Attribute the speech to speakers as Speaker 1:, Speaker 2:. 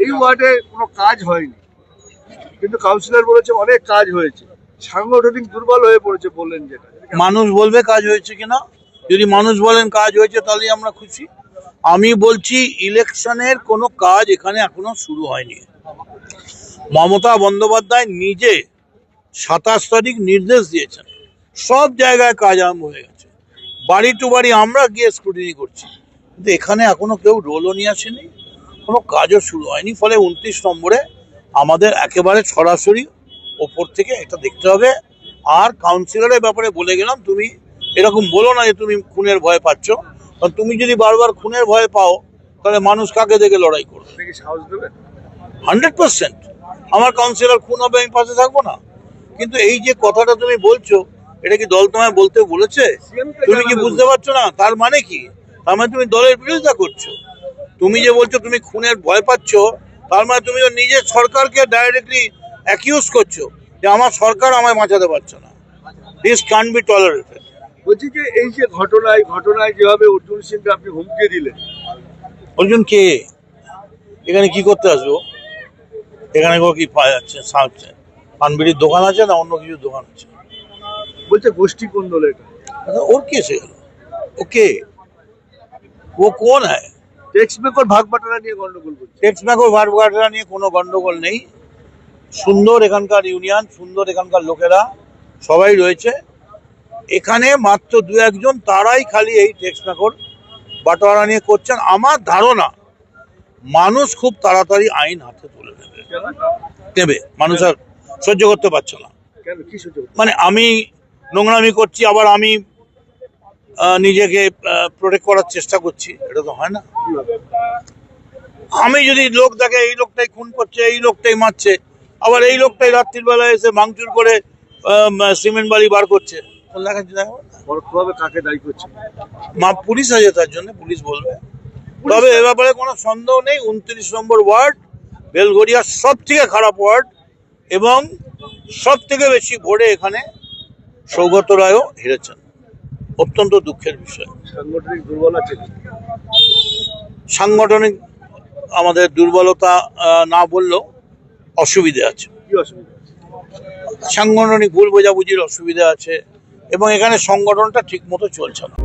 Speaker 1: এই ওয়ার্ডে কোনো কাজ হয়নি। কিন্তু কাউন্সিলর বলেছে অনেক কাজ হয়েছে। সাংগঠনিক দুর্বল হয়ে পড়েছে বললেন যেটা।
Speaker 2: মানুষ বলবে কাজ হয়েছে কিনা? যদি মানুষ বলেন কাজ হয়েছে তাহলে আমরা খুশি। আমি বলছি, ইলেকশনের কোনো কাজ এখানে এখনও শুরু হয়নি। মমতা বন্দ্যোপাধ্যায় নিজে সাতাশ তারিখ নির্দেশ দিয়েছেন। সব জায়গায় কাজ আরম্ভ হয়ে গেছে। বাড়ি টু বাড়ি আমরা গিয়ে স্ক্রুটিনি করছি। কিন্তু এখানে এখনও কেউ রোলও নিয়ে আসেনি। কোনো কাজও শুরু হয়নি ফলে উনত্রিশ নম্বরে আমাদের একেবারে সরাসরি ওপর থেকে এটা দেখতে হবে। আর কাউন্সিলরের ব্যাপারে বলে গেলাম তুমি এরকম বলো না যে তুমি খুনের ভয় পাচ্ছ। কারণ তুমি যদি বারবার খুনের ভয় পাও তাহলে মানুষ কাকে দেখে লড়াই করবে? Hundred percent. আমার কাউন্সিলর খুন হবে আমি পাশে থাকব না। কিন্তু এই যে কথাটা তুমি বলছো এটা কি দল তোমায় বলতে বলেছে? তুমি কি বুঝতে পারছ না? তার মানে কি? তার মানে তুমি দলের বিরোধিতা করছ। তুমি যে বলছো তুমি খুনের ভয় পাচ্ছ তার মানে তুমি তো নিজের সরকারকে ডাইরেক্টলি অ্যাকিউজ করছ যে আমার সরকার আমায় বাঁচাতে পারছে না। দিস ক্যান বি টলারেটেড
Speaker 1: বলছি যে এই যে ঘটনায় ঘটনায় যেভাবে অর্জুন সিংকে আপনি হুমকি দিলেন।
Speaker 2: অর্জুন কে? এখানে কি করতে আসব এখানে কেউ কি পাওয়া যাচ্ছে সাহায্য পানবিড়ির দোকান আছে না অন্য কিছু দোকান আছে?
Speaker 1: বলছে গোষ্ঠী কোন দল এটা?
Speaker 2: আচ্ছা, ওর কে সে? গেল ও কে? ও কোন হ্যায়
Speaker 1: টেক্স বেকর ভাগ বাটোয়ারা নিয়ে গন্ডগোল করছে।
Speaker 2: টেক্স ম্যাকো ভাটভাটরা নিয়ে কোনো গন্ডগোল নেই। সুন্দর এখানকার ইউনিয়ন সুন্দর এখানকার লোকেরা সবাই রয়েছে। এখানে মাত্র দু একজন তারাই খালি এই টেক্স ম্যাকর বাটোয়ারা নিয়ে করছেন। আমার ধারণা মানুষ খুব তাড়াতাড়ি আইন হাতে তুলে নেবে। নেবে। মানুষ আর সহ্য করতে পারছে না। মানে আমি নোংরামি করছি আবার আমি নিজেকে প্রোটেক্ট করার চেষ্টা করছি। এটা তো হয় না। আমি যদি লোক দেখে এই লোকটাই খুন করছে এই লোকটাই মারছে আবার এই লোকটাই রাত্রির বেলায় এসে ভাঙচুর করে সিমেন্ট বালি বার করছে মা পুলিশ আছে তার জন্য পুলিশ বলবে। তবে এ ব্যাপারে কোনো সন্দেহ নেই উনত্রিশ নম্বর ওয়ার্ড বেলঘরিয়া সব থেকে খারাপ ওয়ার্ড এবং সব থেকে বেশি ভোটে এখানে সৌগত রায়ও হেরেছেন। অত্যন্ত দুঃখের বিষয়।
Speaker 1: সাংগঠনিক দুর্বল আছে
Speaker 2: সাংগঠনিক আমাদের দুর্বলতা না বললেও অসুবিধে আছে? সাংগঠনিক ভুল বোঝাবুঝির অসুবিধা আছে এবং এখানে সংগঠনটা ঠিকমতো চলছে না।